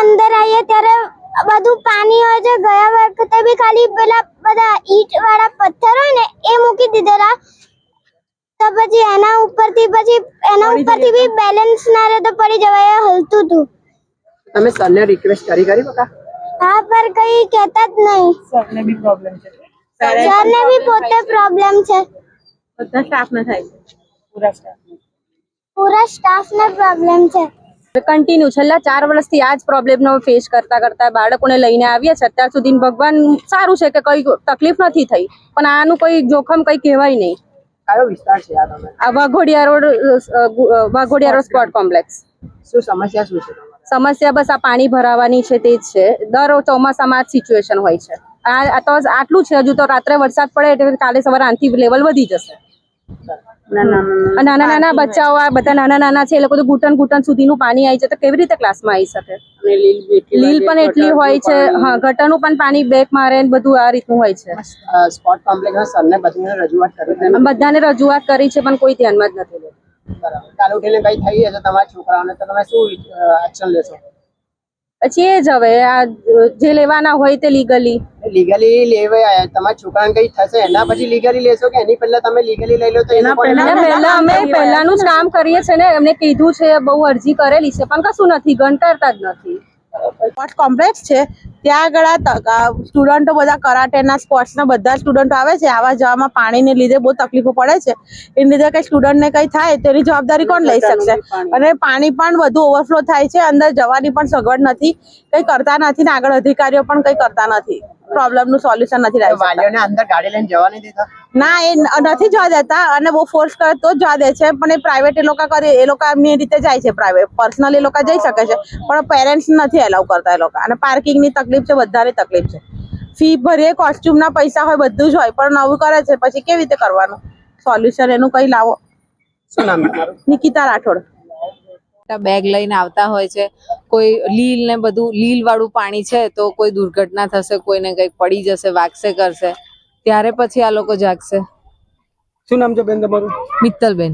અંદર આવીએ ત્યારે બધું પાણી હોય છે ગયા વખતે બી ખાલી પેલા બધા ઈટ વાળા પથ્થર હોય ને એ મૂકી દીધેલા. તો પછી એના ઉપરથી પછી એના ઉપરથી બી બેલેન્સ ના રહે તો પડી જવાય હલતું હતું તમે સરને રિક્વેસ્ટ કરી કરી બકા? હા પર કઈ કહેતા જ નહીં. સરને બી પ્રોબ્લેમ છે. સરને બી પોતે પ્રોબ્લેમ છે. બધા સ્ટાફને થાય છે. પૂરા સ્ટાફ પૂરા સ્ટાફને પ્રોબ્લેમ છે. કન્ટિન્યુ છેલ્લા ચાર વર્ષથી આ જ પ્રોબ્લેમનો ફેસ કરતા કરતા બાળકોને લઈને આવીએ છીએ. અત્યાર સુધી ભગવાન સારું છે કે કઈ તકલીફ નથી થઈ. પણ આનું કોઈ જોખમ કઈ કહેવાય નહીં. કયો વિસ્તાર છે આ તમે આ વાઘોડિયા રોડ અ, ગુ- અ, વાઘોડિયા રોડ સ્પોર્ટ કોમ્પ્લેક્સ. શું સમસ્યા શું છે સમસ્યા બસ આ પાણી ભરાવાની છે તે જ છે. દર ચોમાસામાં જ સિચ્યુએશન હોય છે. આ તો આટલું છે હજુ તો રાત્રે વરસાદ પડે એટલે કાલે સવારે આનથી લેવલ વધી જશે. નાના નાના બચ્ચાઓ આ બધા નાના નાના છે એ લોકો તો ઘૂંટણ ઘૂંટણ સુધીનું પાણી આવી જાય તો કેવી રીતે ક્લાસમાં આવી શકે? લીલ પણ એટલી હોય છે હા ગટરનું પણ પાણી બેક મારે બધું આ રીતનું હોય છે. સ્પોર્ટ કોમ્પ્લેક્સના સરને બધીને રજૂઆત કરી બધાને રજૂઆત કરી છે પણ કોઈ ધ્યાનમાં જ નથી લેતું બરાબર. કાલે ઉઠીને કઈ થઈ હશે તમારા છોકરાઓને તો તમે શું એક્શન લેશો? પછી એ જ હવે આ જે લેવાના હોય તે લીગલી લીગલી લેવાય તમારા છોકરાને કઈ થશે એના પછી લીગલી લેશો કે એની પહેલા તમે લીગલી લઈ લો તો એના પહેલા અમે પહેલાનું જ કામ કરીએ છીએ ને એમને કીધું છે બહુ અરજી કરેલી છે પણ કશું નથી ગણકારતા જ નથી. કોમ્પ્લેક્સ છે ત્યાં આગળ સ્ટુડન્ટો બધા કરાટેના સ્પોર્ટ્સના બધા સ્ટુડન્ટો આવે છે. આવા જવામાં પાણીને લીધે બહુ તકલીફો પડે છે. એને લીધે કઈ સ્ટુડન્ટને કઈ થાય તેની જવાબદારી કોણ લઈ શકશે? અને પાણી પણ વધુ ઓવરફ્લો થાય છે. અંદર જવાની પણ સગવડ નથી. કંઈ કરતા નથી ને આગળ અધિકારીઓ પણ કંઈ કરતા નથી. પ્રોબ્લેમનું સોલ્યુશન નથી લાવી વાલીઓને અંદર ગાડી લઈને જવા નહીં દેતા? ના એ નથી જવા દેતા. અને બહુ ફોર્સ કરે તો જ જવા દે છે. પણ એ પ્રાઇવેટ એ લોકો કરે એ લોકો એમની રીતે જાય છે પ્રાઇવેટ પર્સનલી એ લોકો જઈ શકે છે. પણ પેરેન્ટ્સ નથી એલાવ કરતા એ લોકો. અને પાર્કિંગની તકલીફ છે બધાની તકલીફ છે. ફી ભરીએ કોસ્ટ્યુમ ના પૈસા હોય બધું જ હોય. પણ નવું કરે છે પછી કેવી રીતે કરવાનું? સોલ્યુશન એનું કઈ લાવો. શું નામ નિકિતા રાઠોડ. બેગ લઈને આવતા હોય છે. કોઈ લીલ ને બધું લીલ વાળું પાણી છે તો કોઈ દુર્ઘટના થશે કોઈને કંઈક પડી જશે વાગશે કરશે. ત્યારે પછી આ લોકો જાગશે. શું નામ છે બેન તમારું? મિત્તલબેન.